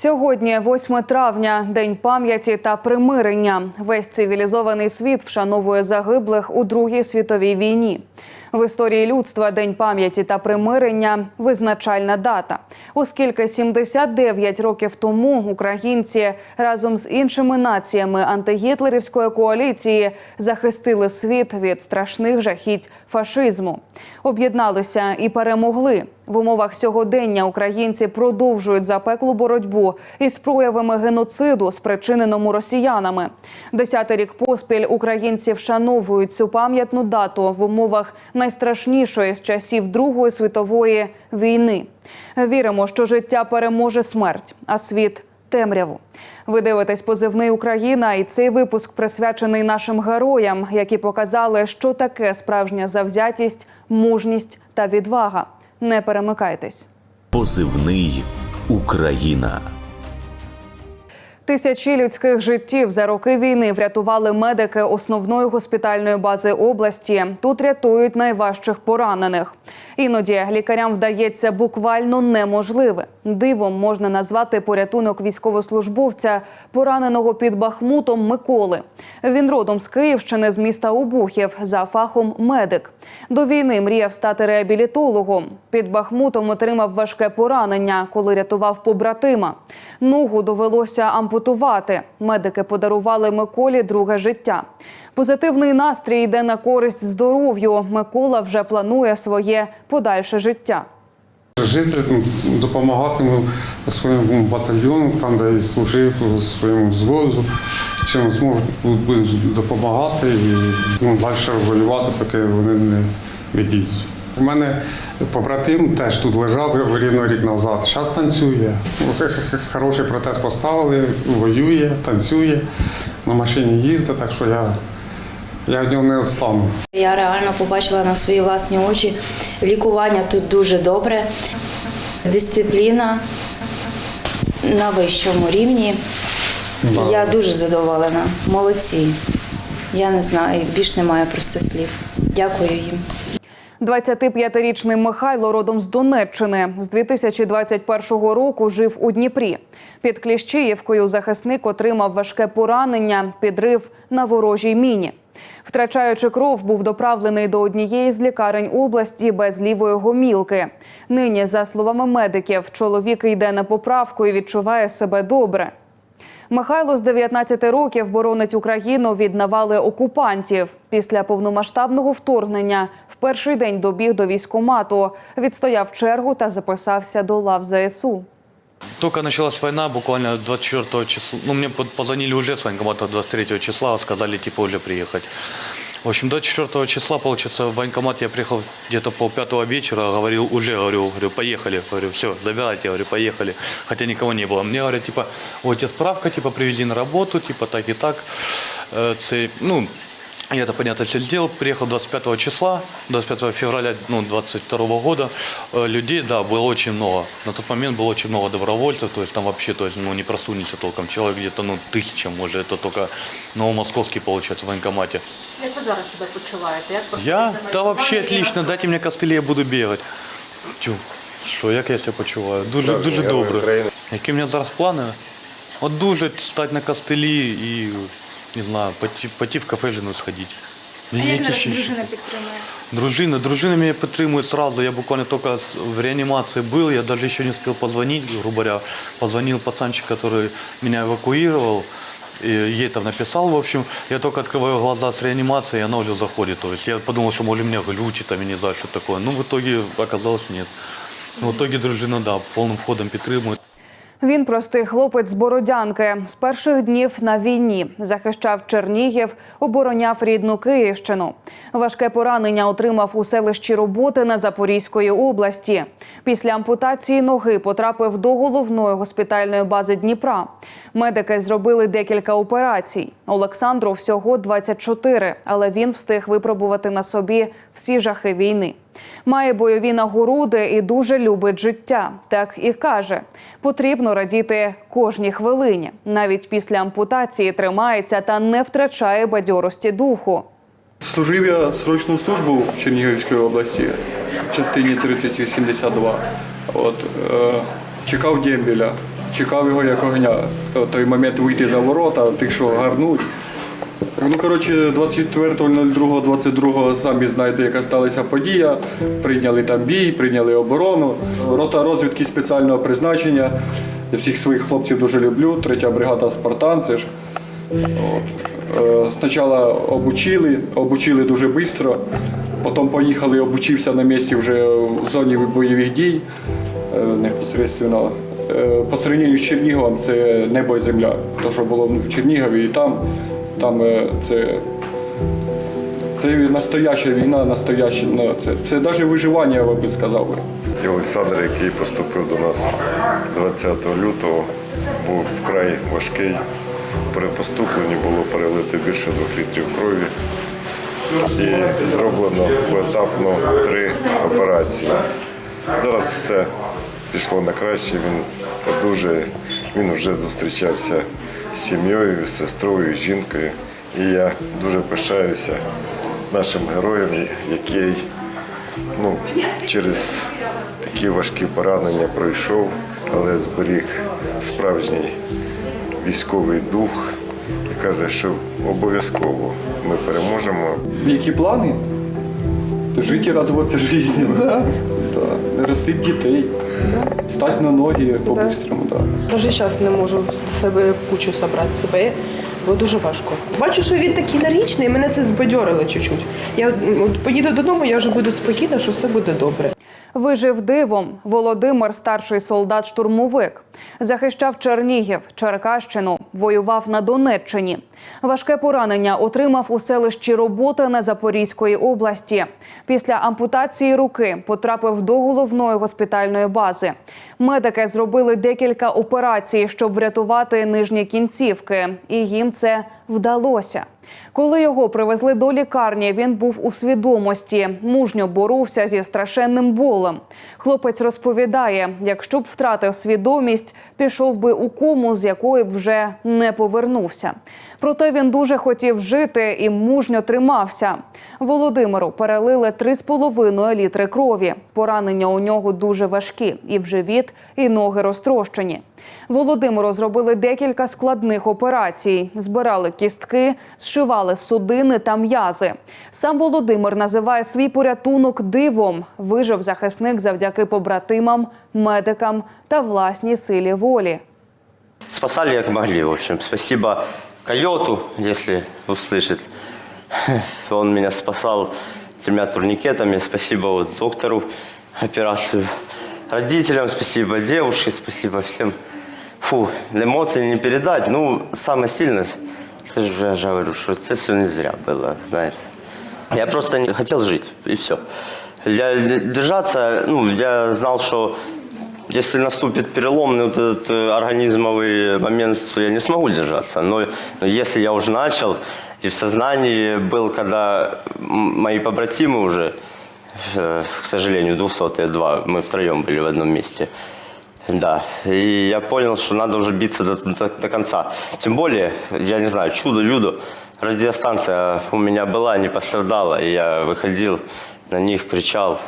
Сьогодні, 8 травня, день пам'яті та примирення. Весь цивілізований світ вшановує загиблих у Другій світовій війні. В історії людства День пам'яті та примирення визначальна дата, оскільки 79 років тому українці разом з іншими націями антигітлерівської коаліції захистили світ від страшних жахіть фашизму, об'єдналися і перемогли. В умовах сьогодення українці продовжують запеклу боротьбу із проявами геноциду, спричиненому росіянами. Десятий рік поспіль українці вшановують цю пам'ятну дату в умовах найстрашнішої з часів Другої світової війни. Віримо, що життя переможе смерть, а світ темряву. Ви дивитесь позивний Україна, і цей випуск присвячений нашим героям, які показали, що таке справжня завзятість, мужність та відвага. Не перемикайтесь. Позивний Україна. Тисячі людських життів за роки війни врятували медики основної госпітальної бази області. Тут рятують найважчих поранених. Іноді лікарям вдається буквально неможливе. Дивом можна назвати порятунок військовослужбовця, пораненого під Бахмутом Миколи. Він родом з Київщини з міста Обухів за фахом медик. До війни мріяв стати реабілітологом. Під Бахмутом отримав важке поранення, коли рятував побратима. Ногу довелося ампутувати. Медики подарували Миколі друге життя. Позитивний настрій йде на користь здоров'ю. Микола вже планує своє подальше життя. Жити, ну, допомагати своєму батальйону, там, де я служив, своєму взводу, чим зможу допомагати і ну, далі воювати, поки вони не відійдуть. У мене побратим теж тут лежав рівно рік назад. Зараз танцює. Хороший протез поставили, воює, танцює, на машині їздить, так що я, я від нього не відстану. Я реально побачила на свої власні очі. Лікування тут дуже добре, дисципліна на вищому рівні. Я дуже задоволена. Молодці. Я не знаю, більш немає просто слів. Дякую їм. 25-річний Михайло родом з Донеччини. З 2021 року жив у Дніпрі. Під Кліщіївкою захисник отримав важке поранення, підрив на ворожій міні. Втрачаючи кров, був доправлений до однієї з лікарень області без лівої гомілки. Нині, за словами медиків, чоловік йде на поправку і відчуває себе добре. Михайло з 19 років боронить Україну від навали окупантів. Після повномасштабного вторгнення в перший день добіг до військомату, відстояв чергу та записався до лав ЗСУ. Только началась война, буквально 24 числа, ну, под- позвонили уже с военкомата 23 числа, сказали, типа, уже приехать. В общем, до 4 числа, получается, в военкомат я приехал где-то пол пятого вечера, говорил, уже, говорю, говорю, поехали, говорю, все, забирайте, говорю, поехали, хотя никого не было. Мне говорят, типа, вот тебе справка, типа, привези на работу, типа, так и так. Э, ну, я это, понятно, все сделал. Приехал 25 числа, 25 февраля ну, 22 года. Э, Людей, да, было очень много. На тот момент было очень много добровольцев, то есть там вообще, то есть, ну, не просунется толком. Человек где-то, ну, тысяча, может, это только новомосковский, получается, в военкомате. Як ви зараз себе почуваєте? Як Я? проходить Да вообще самолікування? отлично, дайте мне костыли, я буду бегать. Тю, що, як я себе почуваю? Дуже, дуже добре. Які в мене зараз плани? От дуже стати на костилі і, не знаю, пойти, пойти в кафе сходити. А як Які зараз ще- дружина підтримує? Дружина, дружина меня подтримует сразу. Я буквально только с- в реанимации был, я даже еще не успел позвонить, грубо говоря. Позвонил пацанчик, который меня эвакуировал. И ей там написал, в общем, я только открываю глаза с реанимации, и она уже заходит. То есть я подумал, что может меня глючит, там, я не знаю, что такое. Ну, в итоге оказалось нет. Но в итоге дружина, да, полным ходом підтримує. Він простий хлопець з Бородянки. З перших днів на війні захищав Чернігів, обороняв рідну Київщину. Важке поранення отримав у селищі роботи на Запорізької області. Після ампутації ноги потрапив до головної госпітальної бази Дніпра. Медики зробили декілька операцій. Олександру всього 24, але він встиг випробувати на собі всі жахи війни. Має бойові нагороди і дуже любить життя. Так і каже, потрібно радіти кожній хвилині. Навіть після ампутації тримається та не втрачає бадьорості духу. Служив я срочну службу в Чернігівській області в частині 3082. От, е, чекав дембіля, чекав його як огня. Той момент вийти за ворота, тих, що гарнуть. Ну, коротше, 24.02.22 самі знаєте, яка сталася подія. Прийняли там бій, прийняли оборону. Рота розвідки спеціального призначення. Я всіх своїх хлопців дуже люблю. Третя бригада Спартан. Це ж Е, Спочатку обучили, обучили дуже швидко, потім поїхали, обучився на місці вже в зоні бойових дій е, непосередньо. Е, По сравненню з Черніговом це небо і земля. Те, що було в Чернігові і там, там е, це, це настояща війна, настояща, ну, це, це навіть виживання, я би сказав. би. І Олександр, який поступив до нас 20 лютого, був вкрай важкий. При поступленні було перелито більше двох літрів крові. І зроблено поетапно три операції. Зараз все пішло на краще, він одужає, він вже зустрічався сім'єю, сестрою, жінкою. І я дуже пишаюся нашим героєм, який ну, через такі важкі поранення пройшов, але зберіг справжній військовий дух і каже, що обов'язково ми переможемо. Які плани? Жити і розводитися життя. Да. Да. Ростити дітей, стати на ноги по-бистрому. Да. Навіть зараз не можу з себе в кучу зібрати себе, бо дуже важко. Бачу, що він такий енергічний. мене це збадьорило чуть-чуть. Я от поїду додому, я вже буду спокійна, що все буде добре. Вижив дивом Володимир, старший солдат-штурмовик. Захищав Чернігів, Черкащину, воював на Донеччині. Важке поранення отримав у селищі роботи на Запорізької області. Після ампутації руки потрапив до головної госпітальної бази. Медики зробили декілька операцій, щоб врятувати нижні кінцівки, і їм це вдалося. Коли його привезли до лікарні, він був у свідомості, мужньо боровся зі страшенним болем. Хлопець розповідає, якщо б втратив свідомість, пішов би у кому, з якої б вже не повернувся. Проте він дуже хотів жити і мужньо тримався. Володимиру перелили 3,5 літри крові. Поранення у нього дуже важкі, і в живіт, і ноги розтрощені. Володимиру зробили декілька складних операцій, збирали кістки, зшивали судини та м'язи. Сам Володимир називає свій порятунок дивом. Вижив захисник завдяки побратимам, медикам та власній силі волі. Спасали как могли, в общем. Спасибо койоту, если услышит. Он меня спасал тремя турникетами. Спасибо доктору операцию. Родителям спасибо, девушке спасибо, всем. Фу, эмоции не передать. Ну, самое сильное, ж я же говорю, что это все не зря было, знаете. Я просто не хотел жить, и все. Я держаться, ну, я знал, что если наступит переломный вот этот э, организмовый момент, то я не смогу держаться. Но, но если я уже начал, и в сознании был, когда мои побратимы уже, к сожалению, 202, мы втроем были в одном месте, да, и я понял, что надо уже биться до, до, до конца. Тем более, я не знаю, чудо-юдо, радиостанция у меня была, не пострадала, и я выходил на них, кричал,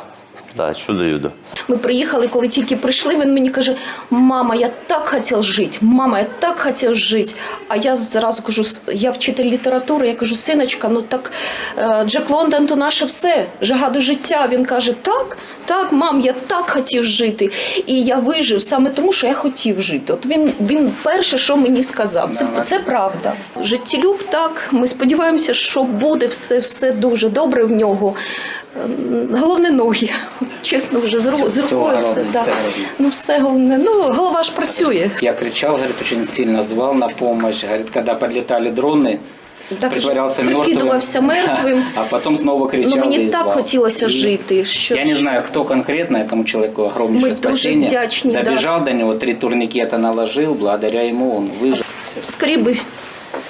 да, чудо-юдо. Ми приїхали, коли тільки прийшли, він мені каже: Мама, я так хотів жити, мама, я так хотів жити. А я зразу кажу, я вчитель літератури, я кажу, синочка, ну так е, Джек Лондон то наше все, жага до життя. Він каже, так, так, мам, я так хотів жити. І я вижив саме тому, що я хотів жити. От він, він перше, що мені сказав, це, це правда. Життєлюб, так, ми сподіваємося, що буде все, все дуже добре в нього. Е, Головне ноги. чесно, вже з, ру- з Все- рукою все все. робить, Да. все робить. Ну, все головне. Ну, голова ж працює. Я кричал, говорит, очень сильно звал на помощь. Говорит, когда подлетали дроны, Так, притворялся мертвым. прикидувався мертвим. А потом снова кричал. Ну, мені и так звал. хотілося И жити. Що, Я не знаю, кто конкретно этому человеку огромнейшее Мы дуже спасение. вдячні, да. Добежал до него, три турникета наложил, благодаря ему он выжил. Скоріше би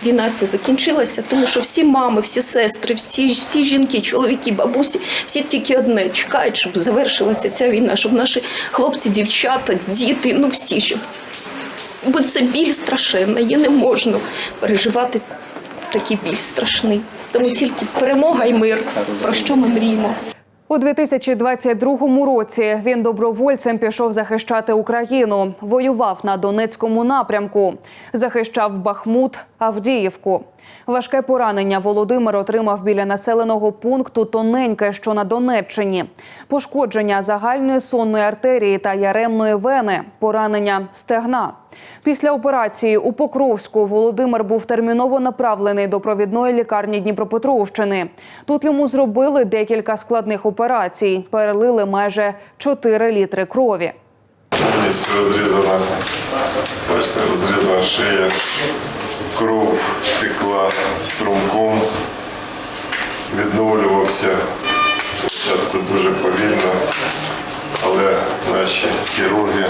війна ця закінчилася, тому що всі мами, всі сестри, всі, всі жінки, чоловіки, бабусі, всі тільки одне чекають, щоб завершилася ця війна, щоб наші хлопці, дівчата, діти, ну всі щоб. Бо це біль страшенна, її не можна переживати такий біль страшний. Тому тільки перемога і мир, про що ми мріємо. У 2022 році він добровольцем пішов захищати Україну. Воював на Донецькому напрямку, захищав Бахмут, Авдіївку. Важке поранення Володимир отримав біля населеного пункту Тоненьке, що на Донеччині. Пошкодження загальної сонної артерії та яремної вени, поранення стегна. Після операції у Покровську Володимир був терміново направлений до провідної лікарні Дніпропетровщини. Тут йому зробили декілька складних операцій, перелили майже 4 літри крові. Розрізана, розрізана шия, кров текла струмком, відновлювався. Спочатку дуже повільно, але наші хірурги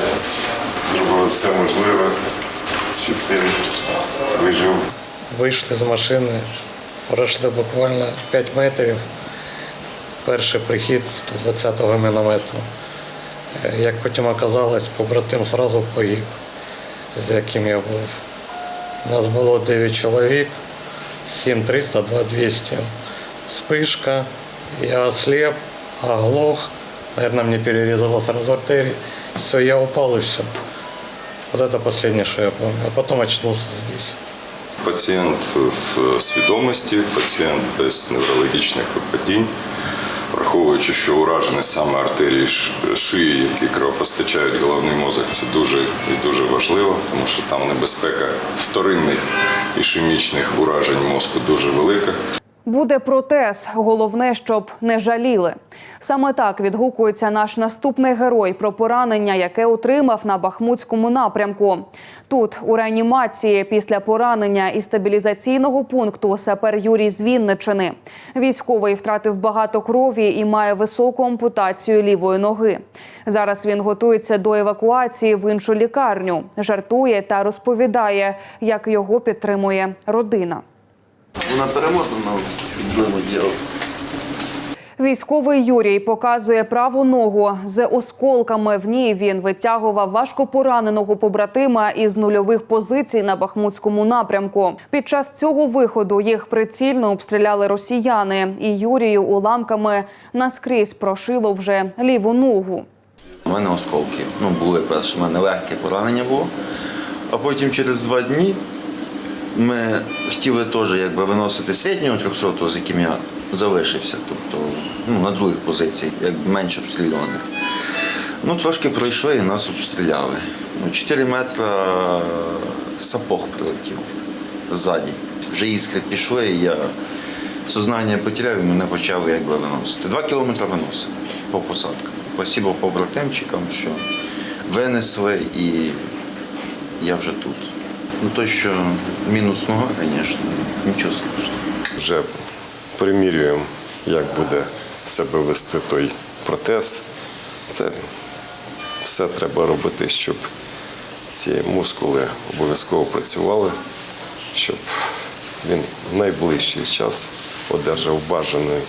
зробили все можливе, щоб він вижив. Вийшли з машини, пройшли буквально 5 метрів. Перший прихід 120-го міномету. Е, Як потім оказалось, побратим одразу погиб, з яким я був. Нас було 9 чоловік, 7 300, 2 200. Вспышка, я ослеп, оглох, наверное, мне перерезало сразу артерии. Все, я упал и все. Вот это последнее, что я помню. А потом очнулся здесь. Пацієнт в свідомості, пацієнт без неврологічних випадінь, враховуючи, що уражені саме артерії шиї, які кровопостачають головний мозок, це дуже і дуже важливо, тому що там небезпека вторинних ішемічних уражень мозку дуже велика. Буде протез. Головне, щоб не жаліли. Саме так відгукується наш наступний герой про поранення, яке отримав на Бахмутському напрямку. Тут у реанімації після поранення і стабілізаційного пункту сапер Юрій з Вінничини. Військовий втратив багато крові і має високу ампутацію лівої ноги. Зараз він готується до евакуації в іншу лікарню, жартує та розповідає, як його підтримує родина. Вона перемотана під одіялом. Військовий Юрій показує праву ногу з осколками. В ній він витягував важко пораненого побратима із нульових позицій на Бахмутському напрямку. Під час цього виходу їх прицільно обстріляли росіяни, і Юрію уламками наскрізь прошило вже ліву ногу. У мене осколки. Ну, були перше, в мене легке поранення було. А потім через два дні ми хотіли теж якби, виносити середнього 300, з яким я залишився. Тобто ну, на других позиціях, як менш обстрілюваних. Ну, трошки пройшло і нас обстріляли. Ну, 4 метри сапог прилетів ззаді. Вже іскри пішли, і я сознання потеряв і мене почали якби виносити. Два кілометри виносили по посадкам. Спасибо побратимчикам, що винесли і я вже тут. Ну то, що мінус нога, звісно, нічого страшного. Вже примірюємо, як буде себе вести той протез. Це все треба робити, щоб ці мускули обов'язково працювали, щоб він в найближчий час одержав бажаний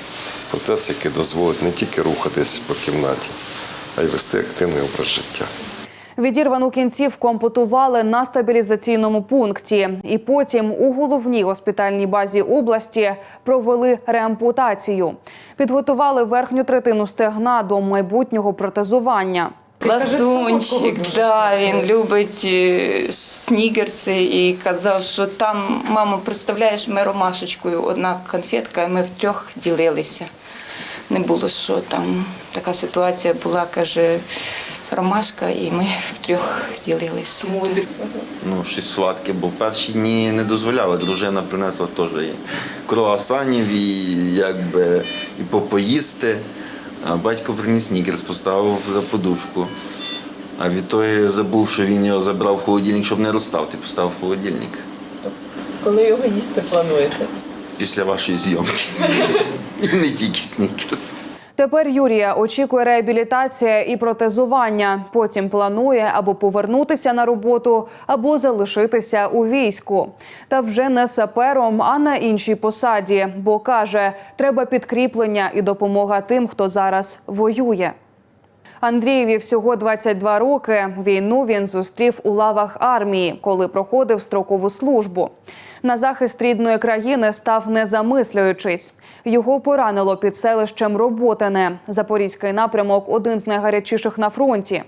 протез, який дозволить не тільки рухатись по кімнаті, а й вести активний образ життя. Відірвану кінцівку ампутували на стабілізаційному пункті, і потім у головній госпітальній базі області провели реампутацію. Підготували верхню третину стегна до майбутнього протезування. Лазунчик, да, він любить е, снігерси і казав, що там, мамо, представляєш, ми ромашечкою одна конфетка, і ми втрьох ділилися. Не було що там. Така ситуація була, каже, ромашка, і ми втрьох ділилися. Ну, щось сладке, бо перші дні не дозволяли. Дружина принесла теж і круасанів, і якби і попоїсти. А батько приніс снікерс, поставив за подушку. А відтоді забув, що він його забрав в холодильник, щоб не розстав, ти поставив в холодильник Коли його їсти плануєте? після вашої зйомки. І не тільки снікерс. Тепер Юрія очікує реабілітація і протезування. Потім планує або повернутися на роботу, або залишитися у війську. Та вже не сапером, а на іншій посаді. Бо каже, треба підкріплення і допомога тим, хто зараз воює. Андрієві всього 22 роки. Війну він зустрів у лавах армії, коли проходив строкову службу. На захист рідної країни став не замислюючись. Його поранило під селищем Роботине. Запорізький напрямок один з найгарячіших на фронті.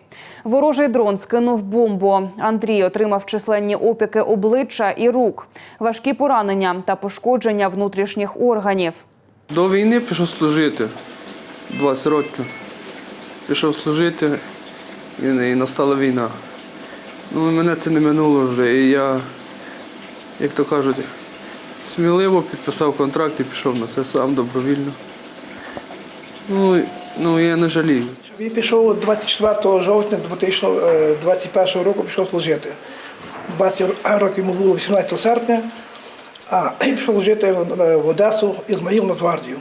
Ворожий дрон скинув бомбу. Андрій отримав численні опіки обличчя і рук, важкі поранення та пошкодження внутрішніх органів. До війни пішов служити 20 років. Пішов служити і, настала війна. Ну, мене це не минуло вже. І я, як то кажуть, сміливо підписав контракт і пішов на це сам добровільно. Ну, ну я не жалію. Він пішов 24 жовтня 2021 року пішов служити. 20 років йому було 18 серпня, а пішов служити в- в Одесу Ізмаїл Нацгвардію.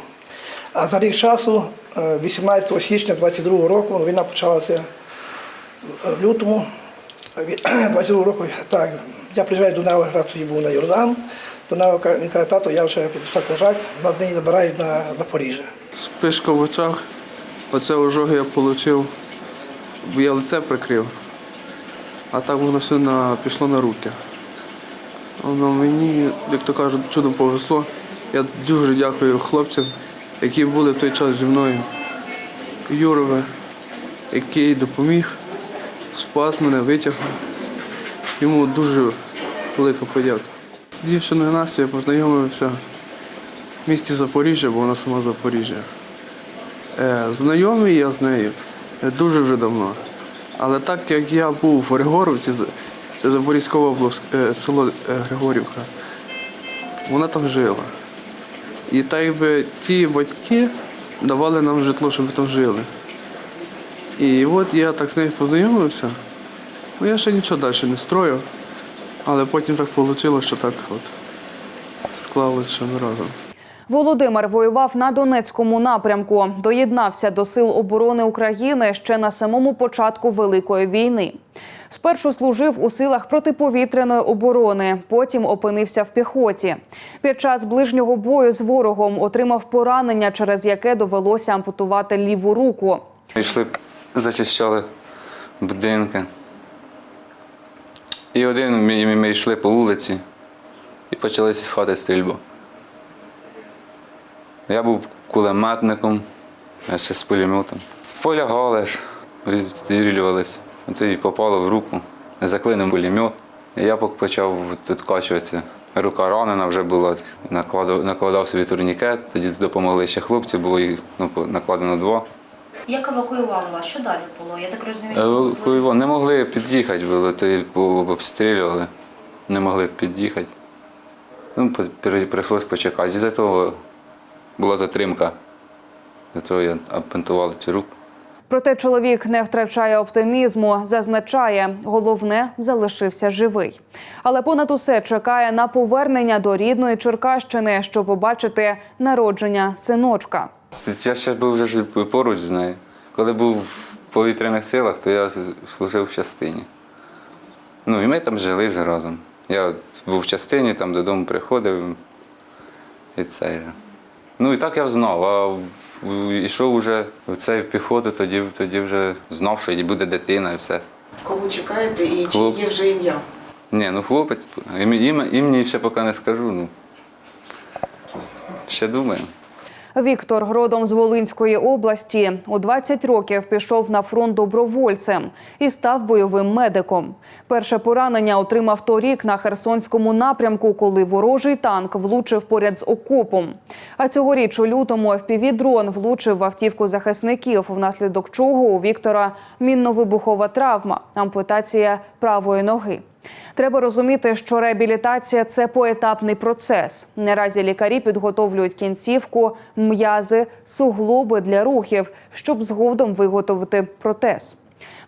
А за рік часу, е, 18 січня 22 року, війна почалася в лютому. 22 року, так, я приїжджаю до раз тоді був на Йордан. До Нева він каже, тато, я вже підписав контракт, нас нині забирають на Запоріжжя. Спишка в очах, оце ожоги я отримав, бо я лице прикрив, а так воно все на, пішло на руки. Воно мені, як то кажуть, чудом повезло. Я дуже дякую хлопцям, які були в той час зі мною. Юрове, який допоміг, спас мене, витягнув. Йому дуже велика подяка. З дівчиною Настю я познайомився в місті Запоріжжя, бо вона сама Запоріжжя. Е, знайомий я з нею дуже вже давно. Але так як я був в Григоровці, з- це Запорізька область, е, село е, Григорівка, вона там жила. І так якби ті батьки давали нам житло, щоб ми там жили. І от я так з нею познайомився. Ну, я ще нічого далі не строїв, але потім так вийшло, що так от склалось, що ми разом. Володимир воював на Донецькому напрямку. Доєднався до сил оборони України ще на самому початку Великої війни. Спершу служив у силах протиповітряної оборони, потім опинився в піхоті. Під час ближнього бою з ворогом отримав поранення, через яке довелося ампутувати ліву руку. Йшли, зачищали будинки. І один ми, ми йшли по вулиці і почалися з хати стрільба. Я був кулеметником, я ще з пулеметом. Полягали ж, відстрілювались. Тоді попало в руку, заклинив пулемет. І я почав відкачуватися. Рука ранена вже була, накладав, накладав собі турнікет, тоді допомогли ще хлопці, було їх ну, накладено два. Як евакуювали вас? Що далі було? Я так розумію, Евакуювали. Не могли під'їхати, було, то обстрілювали, не могли під'їхати. Ну, прийшлось почекати. З-за того була затримка. З-за того я обпентували цю руку. Проте чоловік не втрачає оптимізму, зазначає, головне залишився живий. Але понад усе чекає на повернення до рідної Черкащини, щоб побачити народження синочка. Я ще був вже поруч з нею. Коли був в повітряних силах, то я служив в частині. Ну і ми там жили вже разом. Я був в частині, там додому приходив і це. Ну і так я знав, а йшов вже в цей піхоту, тоді, тоді вже знав, що і буде дитина і все. Кого чекаєте і чи є вже ім'я? Ні, ну хлопець, ім- ім- імені ще поки не скажу. Ну. Ще думаю. Віктор родом з Волинської області у 20 років пішов на фронт добровольцем і став бойовим медиком. Перше поранення отримав торік на Херсонському напрямку, коли ворожий танк влучив поряд з окопом. А цьогоріч у лютому FPV-дрон влучив в автівку захисників, внаслідок чого у Віктора мінно-вибухова травма, ампутація правої ноги. Треба розуміти, що реабілітація це поетапний процес. Наразі лікарі підготовлюють кінцівку, м'язи, суглоби для рухів, щоб згодом виготовити протез.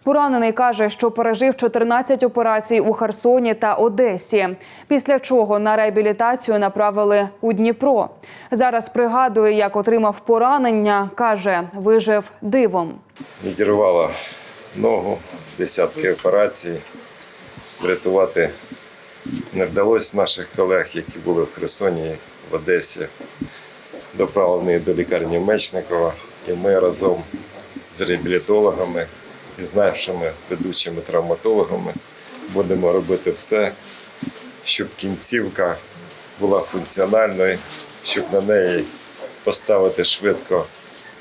Поранений каже, що пережив 14 операцій у Херсоні та Одесі. Після чого на реабілітацію направили у Дніпро. Зараз пригадує, як отримав поранення. каже, вижив дивом. Відірвала ногу, десятки операцій. Врятувати не вдалося наших колег, які були в Херсоні, в Одесі. Доправлений до лікарні Мечникова. І ми разом з реабілітологами і з нашими ведучими травматологами будемо робити все, щоб кінцівка була функціональною, щоб на неї поставити швидко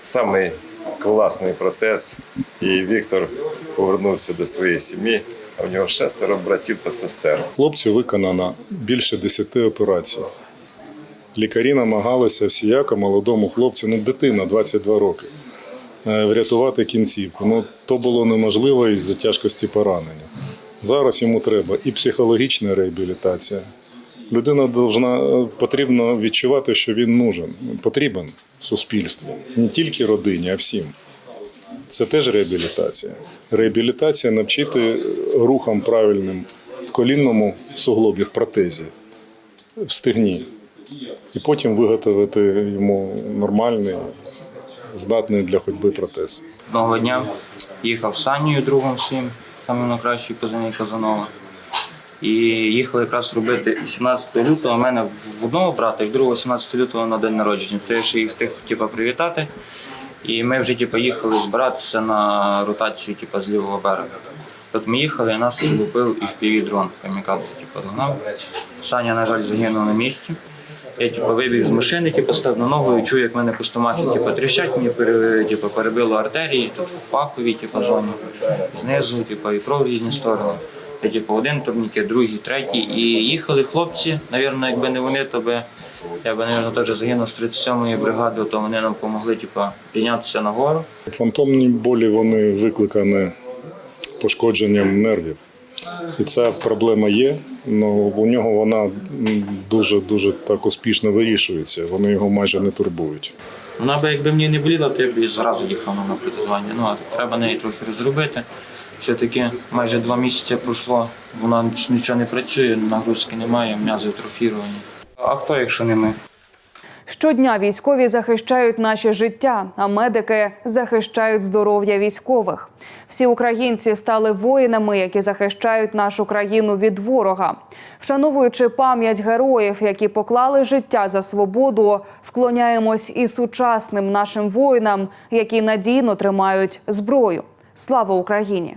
самий класний протез. І Віктор повернувся до своєї сім'ї, а в нього шестеро братів та сестер. Хлопцю виконано більше 10 операцій. Лікарі намагалися всіяко молодому хлопцю, ну дитина 22 роки, е, врятувати кінцівку. Ну то було неможливо із-за тяжкості поранення. Зараз йому треба і психологічна реабілітація. Людина должна, е, потрібно відчувати, що він нужен, потрібен суспільству, не тільки родині, а всім. Це теж реабілітація. Реабілітація навчити рухам правильним в колінному суглобі, в протезі, в стегні. І потім виготовити йому нормальний, здатний для ходьби протез. Одного дня їхав з Санією, другом всім, самим найкращий позивний Казанова. І їхали якраз робити 17 лютого. У мене в одного брата і в другого 17 лютого на день народження. Я ще їх встиг типу, привітати. І ми вже типу, їхали збиратися на ротацію типу, з лівого берега. От ми їхали, і нас лупив і впіві дрон камікадзе, типу, догнав. Саня, на жаль, загинув на місці. Я типу, вибіг з машини, типу, став на ногу і чую, як мене по стомахі типу, тріщать, мені типу, перебило артерії, тут в паховій типу, зоні, знизу, типу, і кров в різні сторони. Я, типу, один турнікет, другий, третій. І їхали хлопці. Навірно, якби не вони, то би я би, навірно, теж загинув з 37-ї бригади, то вони нам допомогли типу, піднятися нагору. Фантомні болі вони викликані пошкодженням нервів. І ця проблема є, але у нього вона дуже дуже так успішно вирішується. Вони його майже не турбують. Вона би, якби мені не боліла, то я б і зразу їхав на протезування. Ну, а треба неї трохи розробити. Все-таки майже два місяці пройшло, вона нічого не працює, нагрузки немає, м'язи атрофіровані. А хто, якщо не ми? Щодня військові захищають наше життя, а медики захищають здоров'я військових. Всі українці стали воїнами, які захищають нашу країну від ворога. Вшановуючи пам'ять героїв, які поклали життя за свободу, вклоняємось і сучасним нашим воїнам, які надійно тримають зброю. Слава Україні!